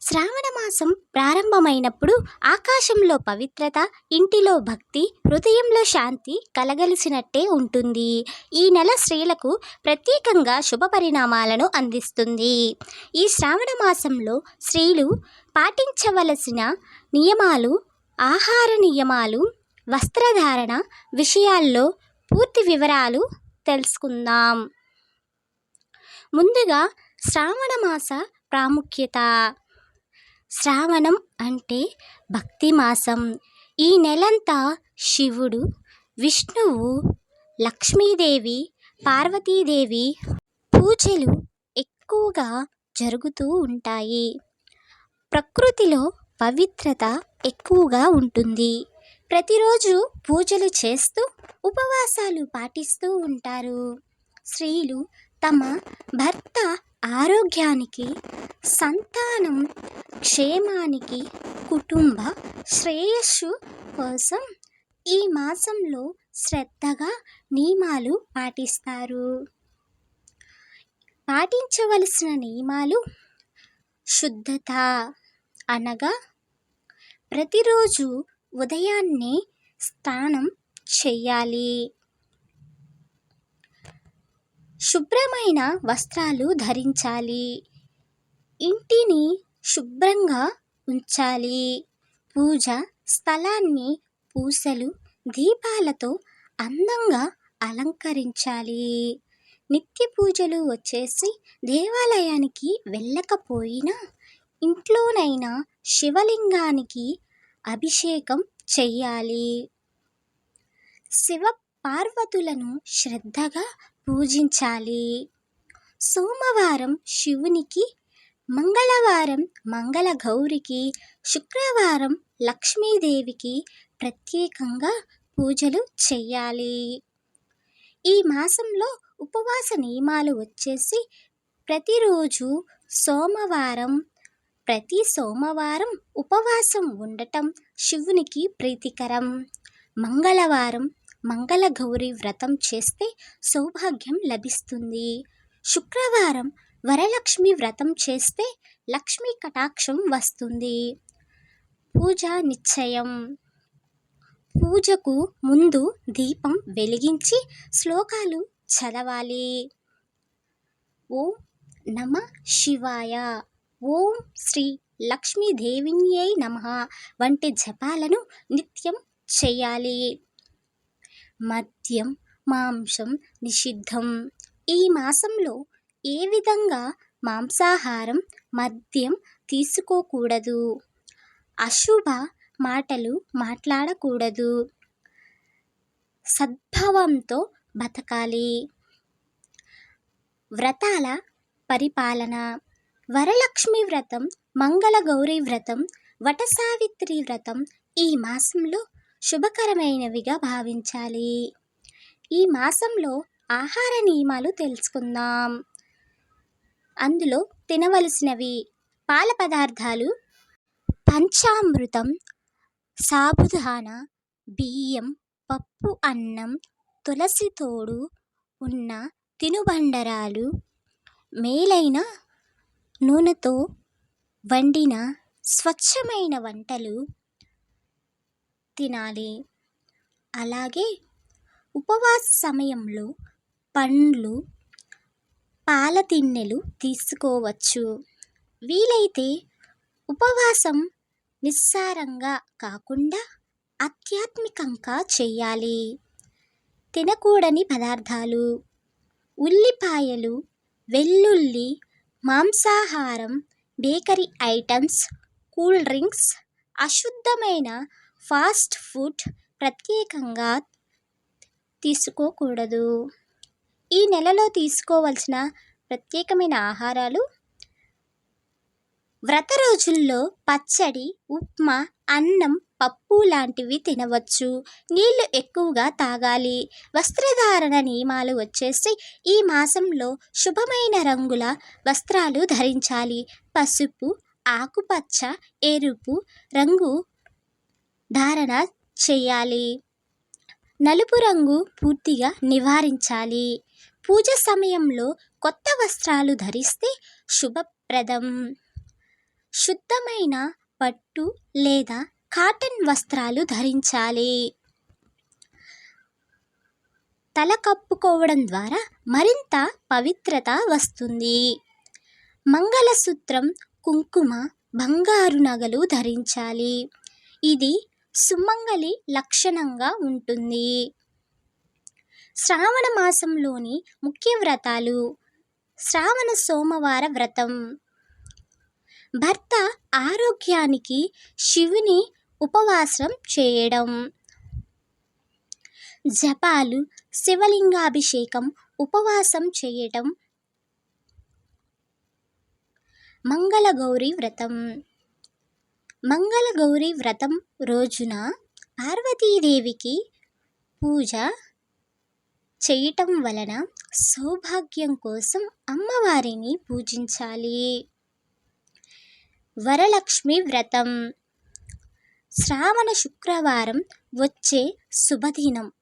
శ్రావణ మాసం ప్రారంభమైనప్పుడు ఆకాశంలో పవిత్రత ఇంటిలో భక్తి హృదయంలో శాంతి కలగలిసినట్టే ఉంటుంది. ఈ నెల స్త్రీలకు ప్రత్యేకంగా శుభ పరిణామాలను అందిస్తుంది. ఈ శ్రావణ మాసంలో స్త్రీలు పాటించవలసిన నియమాలు ఆహార నియమాలు వస్త్రధారణ విషయాల్లో పూర్తి వివరాలు తెలుసుకుందాం. ముందుగా శ్రావణ మాస ప్రాముఖ్యత. శ్రావణం అంటే భక్తి మాసం. ఈ నెలంతా శివుడు విష్ణువు లక్ష్మీదేవి పార్వతీదేవి పూజలు ఎక్కువగా జరుగుతూ ఉంటాయి. ప్రకృతిలో పవిత్రత ఎక్కువగా ఉంటుంది. ప్రతిరోజు పూజలు చేస్తూ ఉపవాసాలు పాటిస్తూ ఉంటారు. స్త్రీలు తమ భర్త ఆరోగ్యానికి సంతానం క్షేమానికి కుటుంబ శ్రేయస్సు కోసం ఈ మాసంలో శ్రద్ధగా నియమాలు పాటిస్తారు. పాటించవలసిన నియమాలు శుద్ధత అనగా ప్రతిరోజు ఉదయాన్నే స్నానం చెయ్యాలి శుభ్రమైన వస్త్రాలు ధరించాలి. ఇంటిని శుభ్రంగా ఉంచాలి. పూజ స్థలాన్ని పూసలు దీపాలతో అందంగా అలంకరించాలి. నిత్య పూజలు వచ్చేసి దేవాలయానికి వెళ్ళకపోయినా ఇంట్లోనైనా శివలింగానికి అభిషేకం చెయ్యాలి. శివ పార్వతులను శ్రద్ధగా పూజించాలి. సోమవారం శివునికి మంగళవారం మంగళ గౌరికి శుక్రవారం లక్ష్మీదేవికి ప్రత్యేకంగా పూజలు చెయ్యాలి. ఈ మాసంలో ఉపవాస నియమాలు వచ్చేసి ప్రతిరోజు సోమవారం ప్రతి సోమవారం ఉపవాసం ఉండటం శివునికి ప్రీతికరం. మంగళవారం మంగళ గౌరి వ్రతం చేస్తే సౌభాగ్యం లభిస్తుంది. శుక్రవారం వరలక్ష్మి వ్రతం చేస్తే లక్ష్మీ కటాక్షం వస్తుంది. పూజ నిశ్చయం. పూజకు ముందు దీపం వెలిగించి శ్లోకాలు చదవాలి. ఓం నమ శివాయ. ఓం శ్రీ లక్ష్మీదేవిన్యై నమ వంటి జపాలను నిత్యం చేయాలి. మద్యం మాంసం నిషిద్ధం. ఈ మాసంలో ఏ విధంగా మాంసాహారం మద్యం తీసుకోకూడదు? అశుభ మాటలు మాట్లాడకూడదు. సద్భావంతో బతకాలి. వ్రతాల పరిపాలన. వరలక్ష్మి వ్రతం మంగళ గౌరీ వ్రతం వటసావిత్రి వ్రతం ఈ మాసంలో శుభకరమైనవిగా భావించాలి. ఈ మాసంలో ఆహార నియమాలు తెలుసుకుందాం. అందులో తినవలసినవి. పాల పదార్థాలు పంచామృతం సాబుదాన బియ్యం పప్పు అన్నం తులసి తోడు ఉన్న తినుబండరాలు మేలైన నూనెతో వండిన స్వచ్ఛమైన వంటలు తినాలి. అలాగే ఉపవాస సమయంలో పండ్లు పాల తిన్నెలు తీసుకోవచ్చు. వీలైతే ఉపవాసం నిస్సారంగా కాకుండా ఆధ్యాత్మికంగా చేయాలి. తినకూడని పదార్థాలు ఉల్లిపాయలు వెల్లుల్లి మాంసాహారం బేకరీ ఐటమ్స్ కూల్ డ్రింక్స్ అశుద్ధమైన ఫాస్ట్ ఫుడ్ ప్రత్యేకంగా తీసుకోకూడదు. ఈ నెలలో తీసుకోవాల్సిన ప్రత్యేకమైన ఆహారాలు? వ్రత రోజుల్లో పచ్చడి ఉప్మా అన్నం పప్పు లాంటివి తినవచ్చు. నీళ్ళు ఎక్కువగా తాగాలి. వస్త్రధారణ నియమాలు వచ్చేసి ఈ మాసంలో శుభమైన రంగుల వస్త్రాలు ధరించాలి. పసుపు ఆకుపచ్చ ఎరుపు రంగు ధారణ చేయాలి. నలుపు రంగు పూర్తిగా నివారించాలి. పూజ సమయంలో కొత్త వస్త్రాలు ధరిస్తే శుభప్రదం. శుద్ధమైన పట్టు లేదా కాటన్ వస్త్రాలు ధరించాలి. తల కప్పుకోవడం ద్వారా మరింత పవిత్రత వస్తుంది. మంగళసూత్రం కుంకుమ బంగారు నగలు ధరించాలి. ఇది సుమంగళి లక్షణంగా ఉంటుంది. శ్రావణ మాసంలోని ముఖ్య వ్రతాలు. శ్రావణ సోమవార వ్రతం. భర్త ఆరోగ్యానికి శివుని ఉపవాసం చేయడం. జపాలు శివలింగాభిషేకం ఉపవాసం చేయటం మంగళగౌరి వ్రతం. మంగళగౌరి వ్రతం రోజున పార్వతీదేవికి పూజ చేయటం వలన సౌభాగ్యం కోసం అమ్మవారిని పూజించాలి. వరలక్ష్మి వ్రతం. శ్రావణ శుక్రవారం వచ్చే శుభదినం.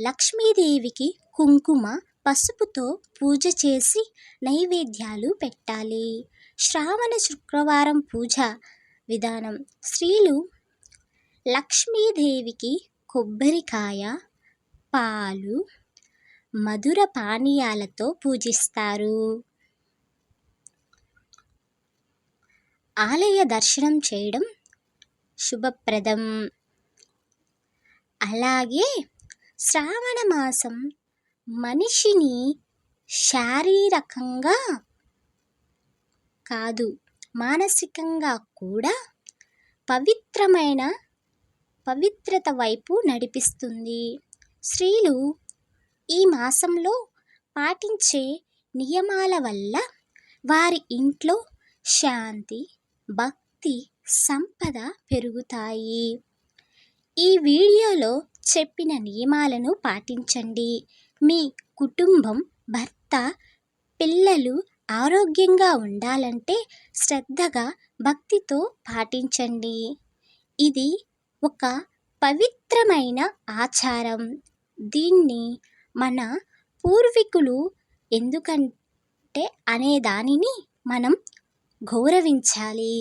లక్ష్మీదేవికి కుంకుమ పసుపుతో పూజ చేసి నైవేద్యాలు పెట్టాలి. శ్రావణ శుక్రవారం పూజ విధానం. స్త్రీలు లక్ష్మీదేవికి కొబ్బరికాయ పాలు మధుర పానీయాలతో పూజిస్తారు. ఆలయ దర్శనం చేయడం శుభప్రదం. అలాగే శ్రావణ మాసం మనిషిని శారీరకంగా కాదు మానసికంగా కూడా పవిత్రమైన పవిత్రత వైపు నడిపిస్తుంది. స్త్రీలు ఈ మాసంలో పాటించే నియమాల వల్ల వారి ఇంట్లో శాంతి భక్తి సంపద పెరుగుతాయి. ఈ వీడియోలో చెప్పిన నియమాలను పాటించండి. మీ కుటుంబం భర్త పిల్లలు ఆరోగ్యంగా ఉండాలంటే శ్రద్ధగా భక్తితో పాటించండి. ఇది ఒక పవిత్రమైన ఆచారం. దీన్ని మన పూర్వీకులు ఎందుకంటే అనే దానిని మనం గౌరవించాలి.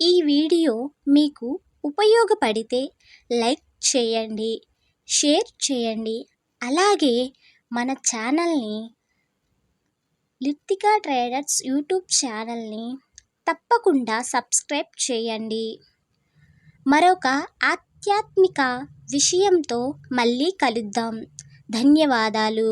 ఈ వీడియో మీకు ఉపయోగపడితే లైక్ చేయండి షేర్ చేయండి అలాగే మన ఛానల్ని లిత్తికా ట్రేడర్స్ యూట్యూబ్ ఛానల్ని తప్పకుండా సబ్స్క్రైబ్ చేయండి. మరొక ఆధ్యాత్మిక విషయంతో మళ్ళీ కలుద్దాం. ధన్యవాదాలు.